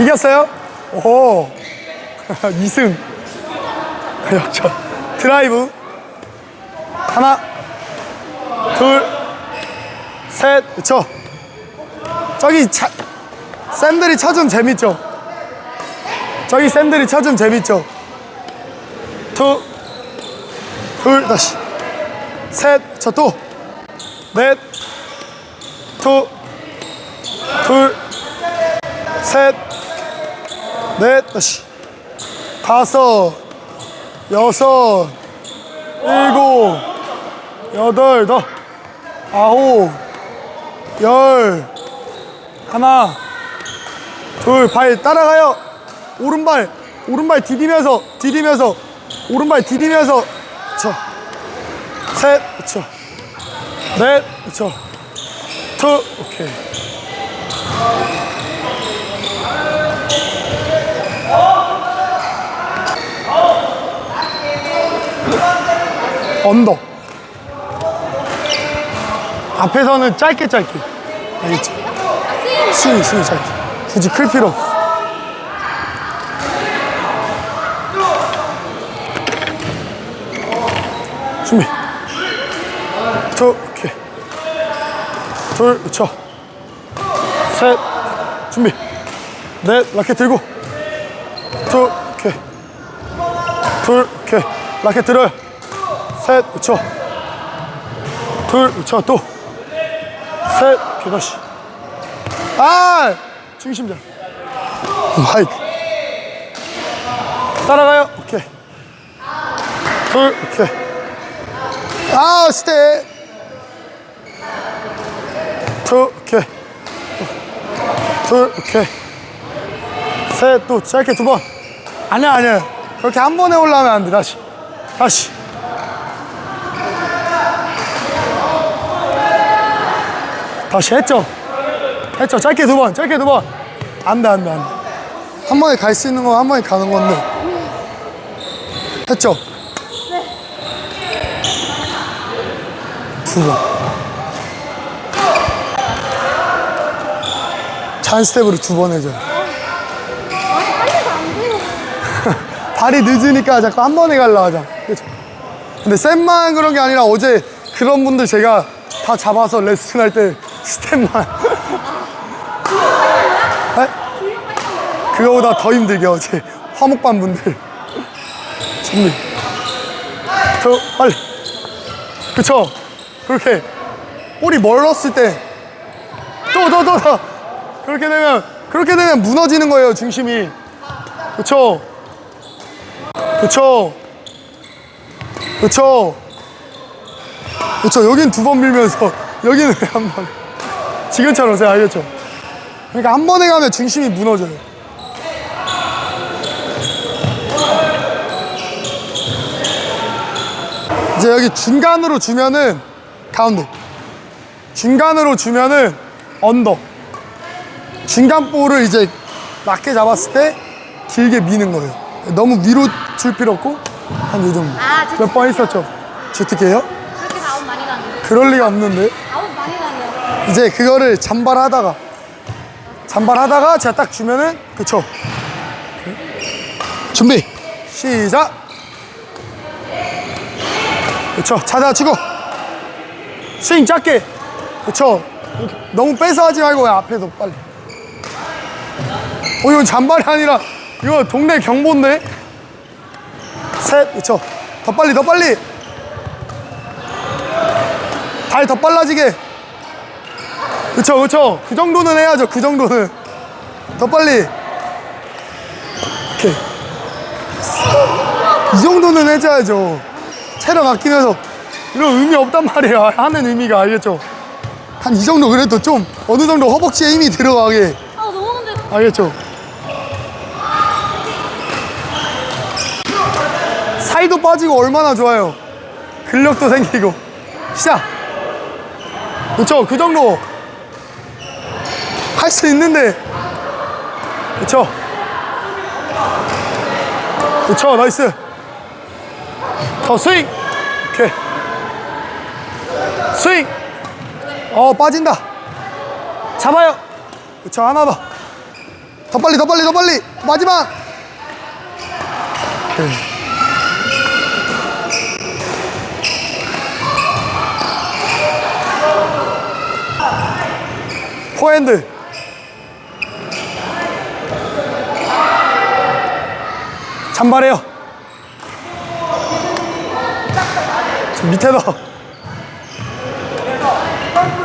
이겼어요? 오. 2승. 역전 드라이브. 하나. 둘 셋. 그쵸? 저기 차, 쌤들이 쳐준 재밌죠? 저기 쌤들이 쳐준 재밌죠? 투, 둘, 다시. 셋, 저 또, 넷, 투, 둘, 셋, 넷, 다섯, 여섯, 일곱, 여덟, 더, 아홉, 열, 하나, 둘, 발 따라가요. 오른발, 오른발 디디면서, 디디면서, 오른발 디디면서, 저, 셋, 그쵸, 넷, 그쵸, 투, 오케이. 언더. 앞에서는 짧게 짧게. 알겠지? 스윙, 스윙 짧게. 굳이 클 필요 없어. 준비. 둘, 오케이. 둘, 그쵸. 셋, 준비. 넷, 라켓 들고. 둘, 오케이. 둘, 오케이. 라켓 들어요. 셋, 그쵸. 둘, 그쵸. 또. 셋, 오케이, 다시. 아! 중심자. 마이크. 따라가요. 오케이. 둘, 오케이. 아, 스텝. 둘, 오케이. 둘, 오케이. 셋, 또 짧게 두 번. 아니야, 아니야. 그렇게 한 번에 올라가면 안 돼. 다시. 다시. 다시 했죠? 했죠? 짧게 두 번, 짧게 두 번. 안 돼, 안 돼, 안 돼. 한 번에 갈 수 있는 건 한 번에 가는 건데. 했죠? 두 번. 잔 스텝으로 두 번 해줘요. 발이 늦으니까 자꾸 한 번에 가려 하자. 그죠? 근데 쌤만 그런 게 아니라 어제 그런 분들 제가 다 잡아서 레슨 할때 스텝만. 네? 그거보다 더 힘들게 어제 화목반 분들. 준비. 저 빨리. 그쵸? 그렇게 볼이 멀었을 때 또 또또더 그렇게 되면 그렇게 되면 무너지는 거예요 중심이. 그쵸? 그쵸? 그쵸? 그쵸? 여긴 두 번 밀면서 여기는 왜한 번? 지금처럼 제가 알겠죠? 그러니까 한 번에 가면 중심이 무너져요. 이제 여기 중간으로 주면은 가운데. 중간으로 주면은 언더. 중간 볼을 이제 낮게 잡았을 때 길게 미는 거예요. 너무 위로 줄 필요 없고 한 요 정도. 아, 저- 몇번 있었죠? 주특기예요? 그렇게 아웃 많이 가는 그럴 리가 없는데. 이제 그거를 잔발하다가 잔발하다가 제가 딱 주면은 그쵸? 준비! 시작! 그쵸? 자자 치고! 스윙 짧게! 그쵸? 너무 뺏어 하지 말고 앞에서 빨리! 어 이건 잔발이 아니라 이거 동네 경보인데? 셋! 그쵸? 더 빨리 더 빨리! 발 더 빨라지게 그쵸 그쵸. 그 정도는 해야죠 그 정도는. 더 빨리. 오케이. 이 정도는 해줘야죠. 체력 아끼면서. 이런 의미 없단 말이에요. 하는 의미가 알겠죠? 한 이 정도 그래도 좀 어느 정도 허벅지에 힘이 들어가게. 아, 너무 근데 알겠죠? 살도 빠지고 얼마나 좋아요. 근력도 생기고. 시작! 그쵸 그 정도 할 수 있는데. 그쵸? 그쵸? 나이스. 더 스윙! 오케이. 스윙! 어 빠진다. 잡아요. 그쵸? 하나 더. 더 빨리 더 빨리 더 빨리. 마지막! 오케이. 포핸드 잔발해요. 저 밑에 넣어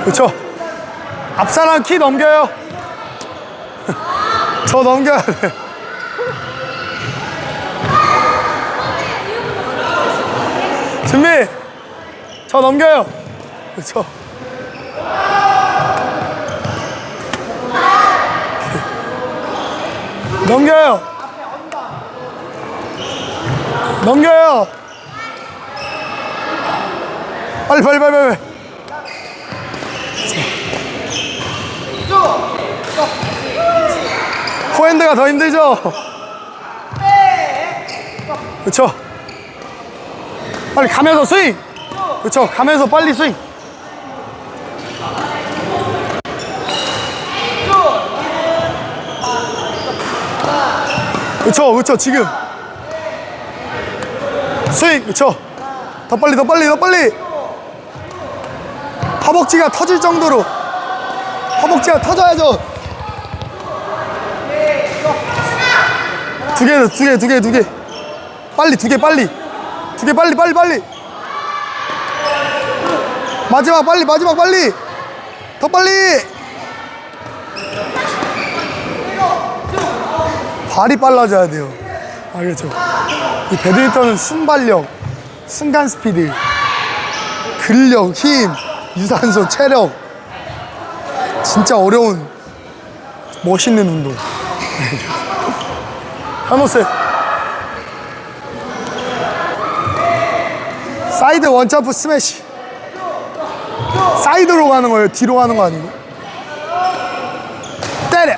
그렇죠 앞사람 키 넘겨요. 저 넘겨야 돼. 준비! 저 넘겨요. 그렇죠 넘겨요 넘겨요. 빨리 빨리 빨리 빨리. 포핸드가 더 힘들죠? 그쵸? 빨리 가면서 스윙! 그쵸? 가면서 빨리 스윙! 그쵸? 그쵸? 지금 스윙 그쵸 더 빨리 더 빨리 더 빨리 허벅지가 터질 정도로 허벅지가 터져야죠 두 개, 두 개, 두 개, 두 개. 빨리, 두 개, 빨리. 두 개, 빨리, 빨리, 빨리. 마지막, 빨리, 마지막, 빨리. 더 빨리. 발이 빨라져야 돼요. 알겠죠? 이 배드민턴은 순발력, 순간 스피드, 근력, 힘, 유산소, 체력. 진짜 어려운, 멋있는 운동. 한호세 사이드 원점프 스매시 사이드로 가는 거예요 뒤로 가는 거 아니고 때려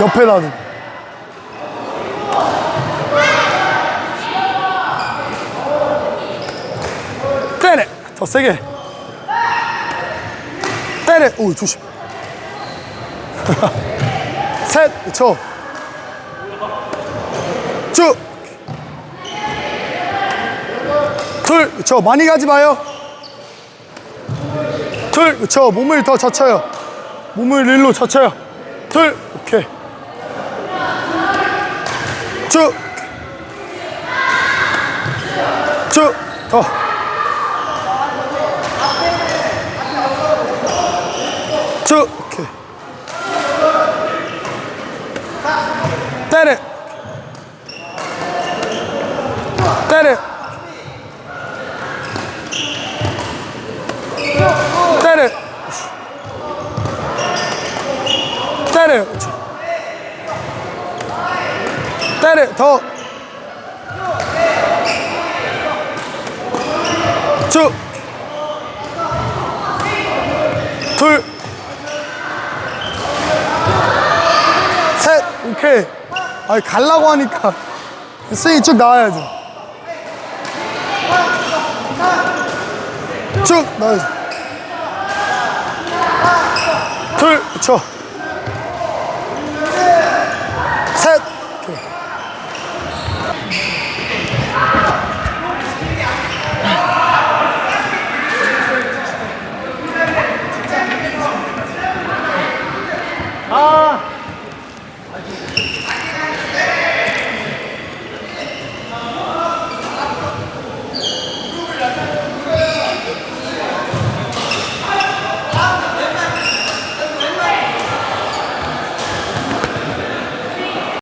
옆에 놔두 때려 더 세게 때려 오 조심 셋, 그쵸. 쭉. 둘, 그쵸. 많이 가지 마요. 둘, 그쵸. 몸을 더 젖혀요. 몸을 일로 젖혀요. 둘, 오케이. 쭉. 쭉. 더. 쭉. 오케이. 때려 때려 때려 때려 때려 더 쭉. 둘. 셋. 오케이. 아니, 갈라고 하니까. 스윙이 쭉 나와야지. 쭉 나와야지. 둘, 그쵸. 셋. Allah